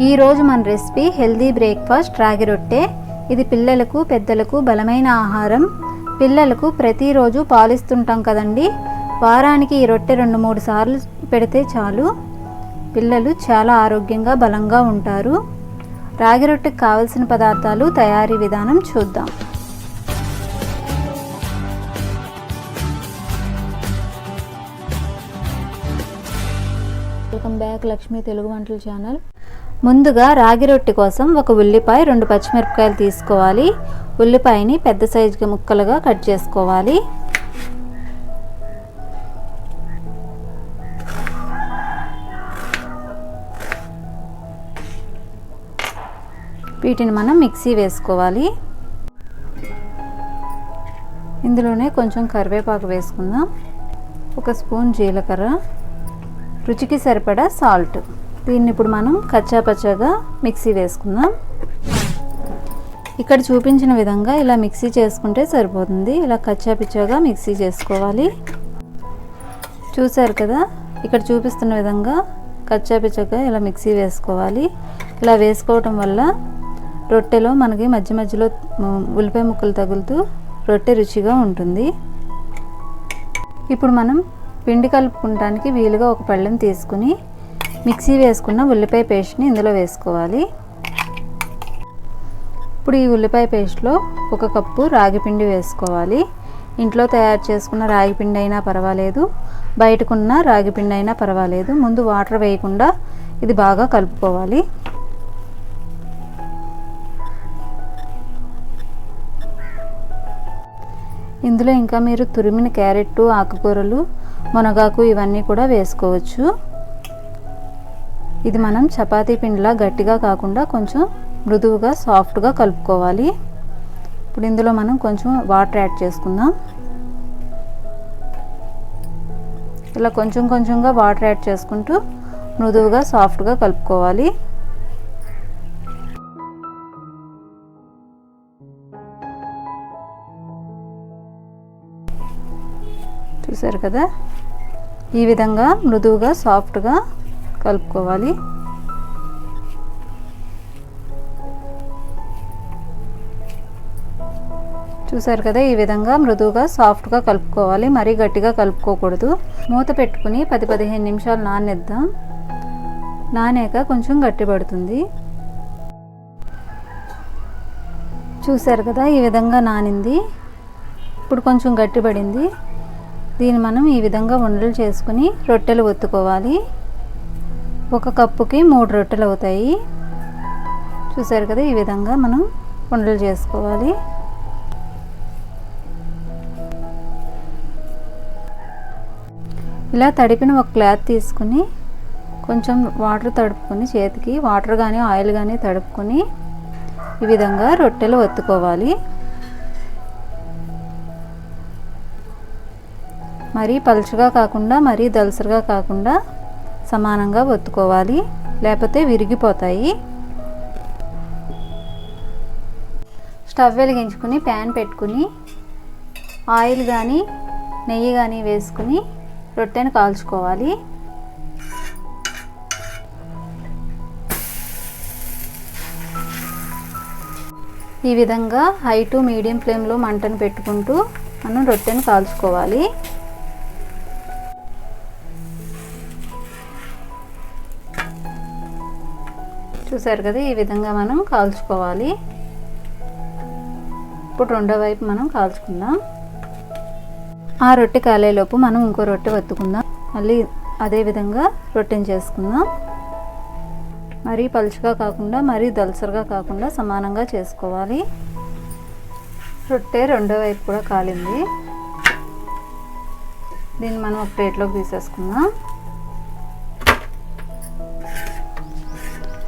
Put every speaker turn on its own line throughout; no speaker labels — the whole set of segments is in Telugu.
ఈరోజు మన రెసిపీ హెల్దీ బ్రేక్ఫాస్ట్ రాగి రొట్టె. ఇది పిల్లలకు పెద్దలకు బలమైన ఆహారం. పిల్లలకు ప్రతిరోజు పాలిస్తుంటాం కదండి. వారానికి ఈ రొట్టె రెండు మూడు సార్లు పెడితే చాలు. పిల్లలు చాలా ఆరోగ్యంగా బలంగా ఉంటారు. రాగి రొట్టెకి కావలసిన పదార్థాలు తయారీ విధానం చూద్దాం. వెల్కమ్ బ్యాక్ లక్ష్మీ తెలుగు వంటల ఛానల్. ముందుగా రాగి రొట్టె కోసం ఒక ఉల్లిపాయ రెండు పచ్చిమిరపకాయలు తీసుకోవాలి. ఉల్లిపాయని పెద్ద సైజుగా ముక్కలుగా కట్ చేసుకోవాలి. వీటిని మనం మిక్సీ వేసుకోవాలి. ఇందులోనే కొంచెం కరివేపాకు వేసుకుందాం. ఒక స్పూన్ జీలకర్ర. రుచికి సరిపడా సాల్ట్. దీన్ని ఇప్పుడు మనం కచ్చాపచ్చాగా మిక్సీ వేసుకుందాం. ఇక్కడ చూపించిన విధంగా ఇలా మిక్సీ చేసుకుంటే సరిపోతుంది. ఇలా కచ్చాపిచ్చాగా మిక్సీ చేసుకోవాలి. చూసారు కదా? ఇక్కడ చూపిస్తున్న విధంగా కచ్చాపిచ్చగా ఇలా మిక్సీ వేసుకోవాలి. ఇలా వేసుకోవటం వల్ల రొట్టెలో మనకి మధ్య మధ్యలో ఉల్లిపాయ ముక్కలు తగులుతూ రొట్టె రుచిగా ఉంటుంది. ఇప్పుడు మనం పిండి కలుపుకుంటానికి వీలుగా ఒక పళ్ళెం తీసుకుని మిక్సీ వేసుకున్న ఉల్లిపాయ పేస్ట్ని ఇందులో వేసుకోవాలి. ఇప్పుడు ఈ ఉల్లిపాయ పేస్ట్లో ఒక కప్పు రాగి పిండి వేసుకోవాలి. ఇంట్లో తయారు చేసుకున్న రాగి పిండి అయినా పర్వాలేదు. బయటకున్న రాగి పిండి అయినా పర్వాలేదు. ముందు వాటర్ వేయకుండా ఇది బాగా కలుపుకోవాలి. ఇందులో ఇంకా మీరు తురిమిన క్యారెట్ ఆకుకూరలు మునగాకు ఇవన్నీ కూడా వేసుకోవచ్చు. ఇది మనం చపాతీ పిండిలా గట్టిగా కాకుండా కొంచెం మృదువుగా సాఫ్ట్గా కలుపుకోవాలి. ఇప్పుడు ఇందులో మనం కొంచెం వాటర్ యాడ్ చేసుకుందాం. ఇలా కొంచెం కొంచెంగా వాటర్ యాడ్ చేసుకుంటూ మృదువుగా సాఫ్ట్గా కలుపుకోవాలి. చూసారు కదా? ఈ విధంగా మృదువుగా సాఫ్ట్గా కలుపుకోవాలి. చూసారు కదా? ఈ విధంగా మృదువుగా సాఫ్ట్గా కలుపుకోవాలి. మరీ గట్టిగా కలుపుకోకూడదు. మూత పెట్టుకుని పది పదిహేను నిమిషాలు నానేద్దాం. నానాక కొంచెం గట్టి పడుతుంది. చూసారు కదా? ఈ విధంగా నానింది. ఇప్పుడు కొంచెం గట్టిపడింది దీన్ని మనం ఈ విధంగా ఉండలు చేసుకుని రొట్టెలు ఒత్తుకోవాలి. ఒక కప్పుకి మూడు రొట్టెలు అవుతాయి. చూసారు కదా ఈ విధంగా మనం ఉండలు చేసుకోవాలి. ఇలా తడిపిన ఒక క్లాత్ తీసుకుని కొంచెం వాటర్ తడుపుకొని చేతికి వాటర్ కానీ ఆయిల్ కానీ తడుపుకొని ఈ విధంగా రొట్టెలు ఒత్తుకోవాలి. మరీ పలుచగా కాకుండా మరీ దలసరిగా కాకుండా సమానంగా ఒత్తుకోవాలి. లేకపోతే విరిగిపోతాయి. స్టవ్ వెలిగించుకుని ప్యాన్ పెట్టుకుని ఆయిల్ కానీ నెయ్యి కానీ వేసుకుని రొట్టెను కాల్చుకోవాలి. ఈ విధంగా హై టు మీడియం ఫ్లేమ్లో మంటను పెట్టుకుంటూ మనం రొట్టెను కాల్చుకోవాలి. చూసారు కదా ఈ విధంగా మనం కాల్చుకోవాలి. ఇప్పుడు రెండో వైపు మనం కాల్చుకుందాం. ఆ రొట్టె కాలేలోపు మనం ఇంకో రొట్టె వత్తుకుందాం. మళ్ళీ అదే విధంగా రొట్టెని చేసుకుందాం. మరీ పలుచగా కాకుండా మరీ దలసరిగా కాకుండా సమానంగా చేసుకోవాలి. రొట్టె రెండో వైపు కూడా కాలింది. దీన్ని మనం ఒక ప్లేట్లోకి తీసేసుకుందాం.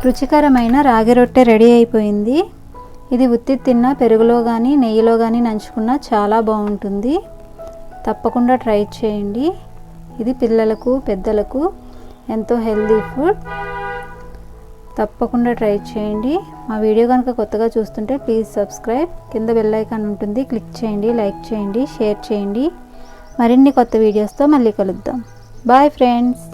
రుచికరమైన రాగి రొట్టె రెడీ అయిపోయింది. ఇది ఉత్తి తిన్న పెరుగులో కానీ నెయ్యిలో కానీ నంచుకున్నా చాలా బాగుంటుంది. తప్పకుండా ట్రై చేయండి. ఇది పిల్లలకు పెద్దలకు ఎంతో హెల్దీ ఫుడ్. తప్పకుండా ట్రై చేయండి. మా వీడియో కనుక కొత్తగా చూస్తుంటే ప్లీజ్ సబ్స్క్రైబ్. కింద బెల్ ఐకాన్ ఉంటుంది. క్లిక్ చేయండి లైక్ చేయండి షేర్ చేయండి. మరిన్ని కొత్త వీడియోస్తో మళ్ళీ కలుద్దాం. Bye friends.